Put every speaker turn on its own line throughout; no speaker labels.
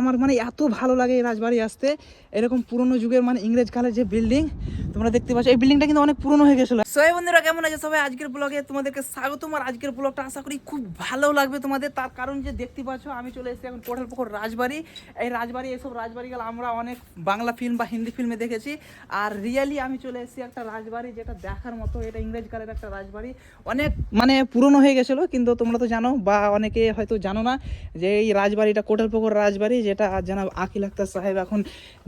আমার মানে এত ভালো লাগে এই রাজবাড়ি আসতে। এরকম পুরনো যুগের মানে ইংরেজ কালের যে বিল্ডিং তোমরা দেখতে পাচ্ছ, এই বিল্ডিংটা কিন্তু অনেক পুরনো হয়ে গেছিল। সবাই বন্ধুরা কেমন আছে সবাই? আজকের ব্লগে তোমাদেরকে স্বাগতম, আর আজকের ব্লগটা আশা করি খুব ভালো লাগবে তোমাদের। তার কারণ যে দেখতে পাচ্ছ, আমি চলে এসেছি এখন কোঠালপুকুর রাজবাড়ি। এই রাজবাড়ি এসব রাজবাড়িগুলো আমরা অনেক বাংলা ফিল্ম বা হিন্দি ফিল্মে দেখেছি। আর রিয়েলি আমি চলে এসেছি একটা রাজবাড়ি যেটা দেখার মতো, এটা ইংরেজ কালের একটা রাজবাড়ি। অনেক মানে পুরনো হয়ে গেছিল, কিন্তু তোমরা তো জানো, বা অনেকে হয়তো জানো না যে এই রাজবাড়িটা কোটালপুকুর রাজবাড়ি। যেটা জানাব আকিল আক্তার সাহেব এখন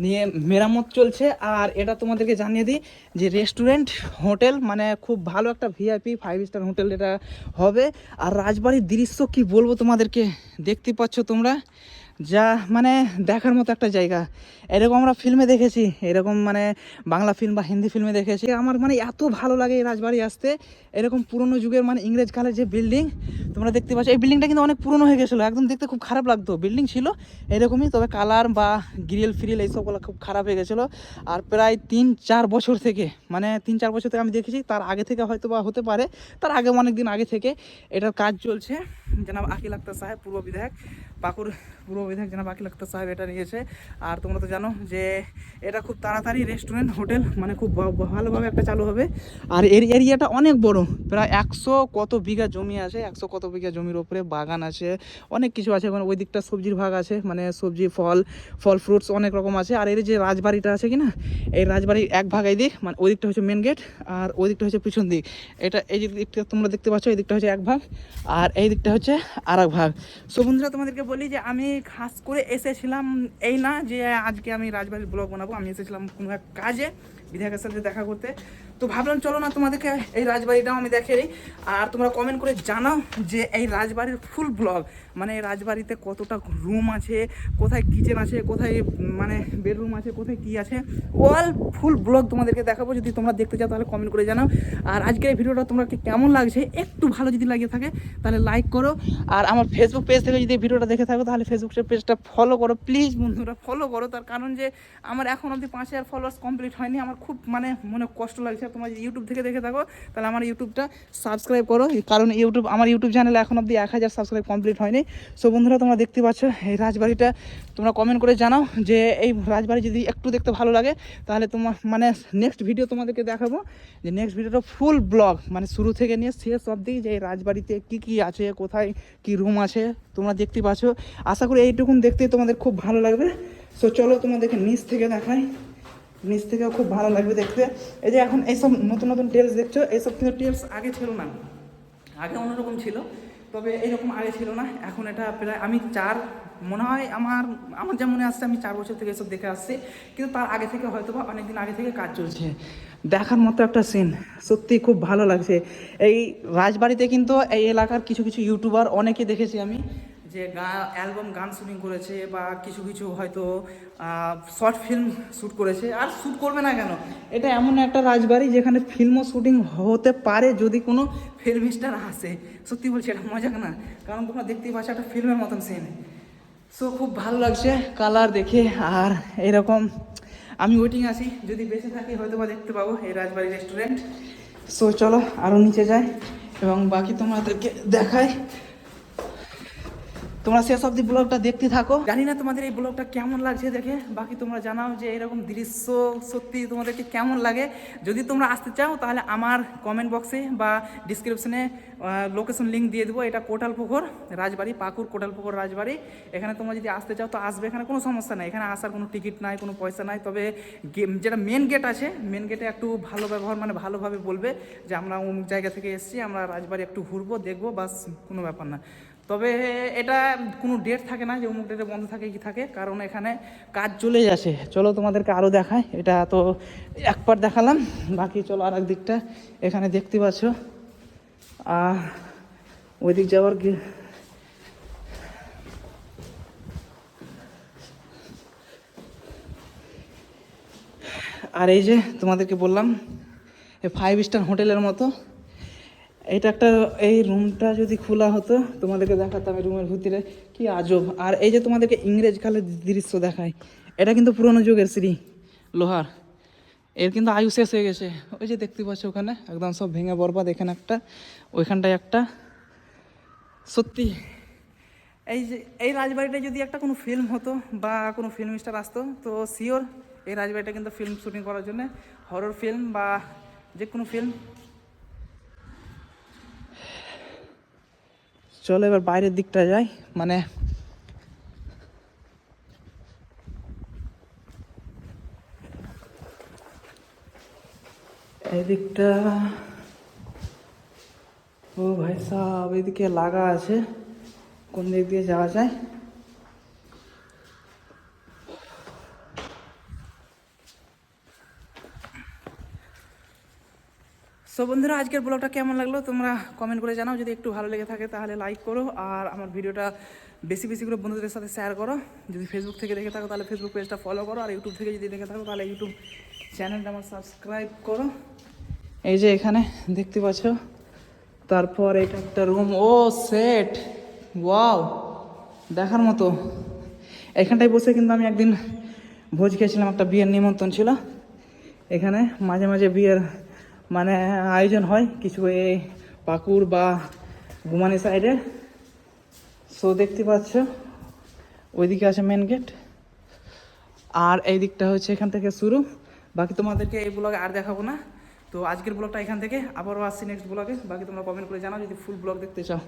নিয়ে মেরামত চলছে। আর এটা তোমাদেরকে জানিয়ে দিই যে রেস্টুরেন্ট, হোটেল মানে খুব ভালো একটা ভিআইপি ফাইভ স্টার হোটেল এটা হবে। আর রাজবাড়ির দৃশ্য কি বলব তোমাদেরকে দেখতে পাচ্ছ তোমরা? যা মানে দেখার মতো একটা জায়গা। এরকম আমরা ফিল্মে দেখেছি, এরকম মানে বাংলা ফিল্ম বা হিন্দি ফিল্মে দেখেছি। আমার মানে এত ভালো লাগে এই রাজবাড়ি আসতে। এরকম পুরনো যুগের মানে ইংরেজ কালের যে বিল্ডিং তোমরা দেখতে পাচ্ছ, এই বিল্ডিংটা কিন্তু অনেক পুরনো হয়ে গেছিল। একদম দেখতে খুব খারাপ লাগতো। বিল্ডিং ছিল এরকমই, তবে কালার বা গ্রিল ফ্রিল এইসবগুলো খুব খারাপ হয়ে গেছিল। আর প্রায় তিন চার বছর থেকে মানে তিন চার বছর থেকে আমি দেখেছি, তার আগে থেকে হয়তো বা হতে পারে। তার আগে অনেক দিন আগে থেকে এটার কাজ চলছে। জনাব আকিল আক্তার সাহেব, পূর্ব বিধায়ক, পাকুর পূর্ব বিধায়ক জনাব আকিল আক্তার সাহেব এটা নিয়েছে। আর তোমরা তো জানো যে এটা খুব তাড়াতাড়ি রেস্টুরেন্ট হোটেল মানে খুব ভালোভাবে একটা চালু হবে। আর এর এরিয়াটা অনেক বড়, প্রায় একশো কত বিঘা জমি আছে, একশো কত বিঘা জমির ওপরে বাগান আছে, অনেক কিছু আছে মানে ওই দিকটা সবজির ভাগ আছে মানে সবজি, ফল ফল ফ্রুটস অনেক রকম আছে। আর এর যে রাজবাড়িটা আছে কি না, এই রাজবাড়ির এক ভাগ এই দিক মানে ওই দিকটা হচ্ছে মেন গেট আর ওই দিকটা হচ্ছে পিছন দিক। এটা এই দিকটা তোমরা দেখতে পাচ্ছ, এই দিকটা হচ্ছে এক ভাগ, আর এই দিকটা হচ্ছে আর এক ভাগ। সো বন্ধুরা, তোমাদেরকে বলি যে আমি খাস করে এসেছিলাম এই না যে আজকে আমি রাজবাড়ির ব্লগ বানাবো। আমি এসেছিলাম কোনো এক কাজে, বিধায়কের সাথে দেখা করতে। তো ভাবলাম চলো না তোমাদেরকে এই রাজবাড়িটাও আমি দেখে আর তোমরা কমেন্ট করে জানাও যে এই রাজবাড়ির ফুল ব্লগ মানে এই রাজবাড়িতে কতটা রুম আছে, কোথায় কিচেন আছে, কোথায় মানে বেডরুম আছে, কোথায় কি আছে অল ফুল ব্লগ তোমাদেরকে দেখাবো। যদি তোমরা দেখতে চাও তাহলে কমেন্ট করে জানাও। আর আজকের এই ভিডিওটা তোমরা কেমন লাগছে, একটু ভালো যদি লাগিয়ে থাকে, তাহলে লাইক করো। আর আমার ফেসবুক পেজ থেকে যদি ভিডিওটা দেখে থাকো, তাহলে ফেসবুক পেজটা ফলো করো। প্লিজ বন্ধুরা ফলো করো। তার কারণ যে আমার এখন অবধি পাঁচ হাজার ফলোয়ার্স কমপ্লিট হয়নি। আমার খুব মানে মনে কষ্ট লাগছে। আর তোমরা যদি ইউটিউব থেকে দেখে থাকো, তাহলে আমার ইউটিউবটা সাবস্ক্রাইব করো। কারণ ইউটিউব আমার ইউটিউব চ্যানেলে এখন অব্দি এক হাজার সাবস্ক্রাইব কমপ্লিট হয়নি। সো বন্ধুরা, তোমরা দেখতে পাচ্ছ এই রাজবাড়িটা। তোমরা কমেন্ট করে জানাও যে এই রাজবাড়ি যদি একটু দেখতে ভালো লাগে, তাহলে তোমার মানে নেক্সট ভিডিও তোমাদেরকে দেখাবো। যে নেক্সট ভিডিওটা ফুল ব্লগ মানে শুরু থেকে নিয়ে শেষ অব্দি যে এই রাজবাড়িতে কী কী আছে, কোথায় কি রুম আছে, তোমরা দেখতে পাচ্ছ। আশা করি এইটুকুন দেখতে তোমাদের খুব ভালো লাগবে। সো চলো তোমাদেরকে নিচ থেকে দেখাই। নিচ থেকেও খুব ভালো লাগবে দেখতে। এই যে এখন এইসব নতুন নতুন টেলস দেখছ, এইসব কিন্তু টেলস আগে ছিল না। আগে অন্যরকম ছিল, তবে এইরকম আগে ছিল না। এখন এটা প্রায় আমি চার, মনে হয় আমার আমার যা মনে আসছে আমি চার বছর থেকে এসব দেখে আসছি। কিন্তু তার আগে থেকে হয়তো বা অনেকদিন আগে থেকে কাজ চলছে। দেখার মতো একটা সিন সত্যি খুব ভালো লাগছে। এই রাজবাড়িতে কিন্তু এই এলাকার কিছু কিছু ইউটিউবার অনেকে দেখেছি আমি। যে গা, অ্যালবাম গান শুটিং করেছে বা কিছু কিছু হয়তো শর্ট ফিল্ম শ্যুট করেছে, আর শ্যুট করবে না কেন? এটা এমন একটা রাজবাড়ি যেখানে ফিল্মও শ্যুটিং হতে পারে যদি কোনো ফিল্ম স্টার আসে। সত্যি বলছি, এটা মজা না, কারণ তোমরা দেখতেই পাচ্ছ একটা ফিল্মের মতন সিন সো খুব ভালো লাগছে কালার দেখে, আর এরকম, আমি ওয়েটিং আছি, যদি বেঁচে থাকি হয়তো বা দেখতে পাবো এই রাজবাড়ি রেস্টুরেন্ট সো চলো আরও নিচে যাই, এবং বাকি তোমাদেরকে দেখাই। তোমরা শেষ অব্দি ব্লগটা দেখতে থাকো। জানি না তোমাদের এই ব্লগটা কেমন লাগছে দেখে, বাকি তোমরা জানাও যে এরকম দৃশ্য সত্যি তোমাদেরকে কেমন লাগে। যদি তোমরা আসতে চাও, তাহলে আমার কমেন্ট বক্সে বা ডিসক্রিপশনে লোকেশন লিঙ্ক দিয়ে দেবো। এটা কোটালপুকুর রাজবাড়ি, পাকুর কোটালপুকুর রাজবাড়ি। এখানে তোমরা যদি আসতে চাও, তো আসবে। এখানে কোনো সমস্যা নাই। এখানে আসার কোনো টিকিট নাই, কোনো পয়সা নাই। তবে যেটা মেন গেট আছে মেন গেটে একটু ভালো ব্যবহার মানে ভালোভাবে বলবে যে, আমরা অমুক জায়গা থেকে এসেছি, আমরা রাজবাড়ি একটু ঘুরবো, দেখব, বাস, কোনো ব্যাপার না। তবে এটা কোনো ডেট থাকে না যে অমুক ডেটে বন্ধ থাকে কি থাকে, কারণ এখানে কাজ চলে যাচ্ছে। চলো তোমাদেরকে আরও দেখায় এটা তো একবার দেখালাম, বাকি চলো আর দিকটা। এখানে দেখতে পাচ্ছ আর ওই দিক যাওয়ার কি আর এই যে তোমাদেরকে বললাম ফাইভ স্টার হোটেলের মতো। এটা একটা, এই রুমটা যদি খোলা হতো, তোমাদেরকে দেখাতাম এই রুমের ভিতরে, কি আজব। আর এই যে তোমাদেরকে ইংরেজ কালের দৃশ্য দেখায়, এটা কিন্তু পুরনো যুগের সিঁড়ি, লোহার। এর কিন্তু আয়ু শেষ হয়ে গেছে। ওই যে দেখতে পাচ্ছ ওখানে, একদম সব ভেঙে বরবাদ, এখানে একটা, ওইখানটায় একটা। সত্যি, এই যে, এই রাজবাড়িটা যদি একটা কোনো ফিল্ম হতো বা কোনো ফিল্ম স্টার আসতো, তো শিওর এই রাজবাড়িটা কিন্তু ফিল্ম শুটিং করার জন্য হরর ফিল্ম বা যে কোনো ফিল্ম চলো এবার বাইরের দিকটা যাই মানে এদিকটা, ও ভাই সাহেব এদিকে লাগা আছে, কোন দিক দিয়ে যাওয়া যায়? সো বন্ধুরা, আজকের ব্লগটা কেমন লাগল তোমরা কমেন্ট করে জানাও। যদি একটু ভালো লেগে থাকে, তাহলে লাইক করো আর আমার ভিডিওটা বেশি বেশি করে বন্ধুদের সাথে শেয়ার করো। যদি ফেসবুক থেকে দেখে থাকো, তাহলে ফেসবুক পেজটা ফলো করো আর ইউটিউব থেকে যদি দেখে থাকো, তাহলে ইউটিউব চ্যানেলটা আমার সাবস্ক্রাইব করো। এই যে এখানে দেখতে পাচ্ছ, তারপর এটা একটা রুম ও সেট ওয়াও দেখার মতো। এখানটায় বসে কিন্তু আমি একদিন ভোজ খেয়েছিলাম, একটা বিয়ের নিমন্ত্রণ ছিল। এখানে মাঝে মাঝে বিয়ের মানে আয়োজন হয় কিছু এই পাকুড় বা গুমানি সাইডে। সো দেখতে পাচ্ছ, ওইদিকে আছে মেন গেট আর এই দিকটা হচ্ছে এখান থেকে শুরু। বাকি তোমাদেরকে এই ব্লগে আর দেখাবো না। তো আজকের ব্লগটা এখান থেকে। আবারও আসছি নেক্সট ব্লগে বাকি তোমরা কমেন্ট করে জানাও যদি ফুল ব্লগ দেখতে চাও।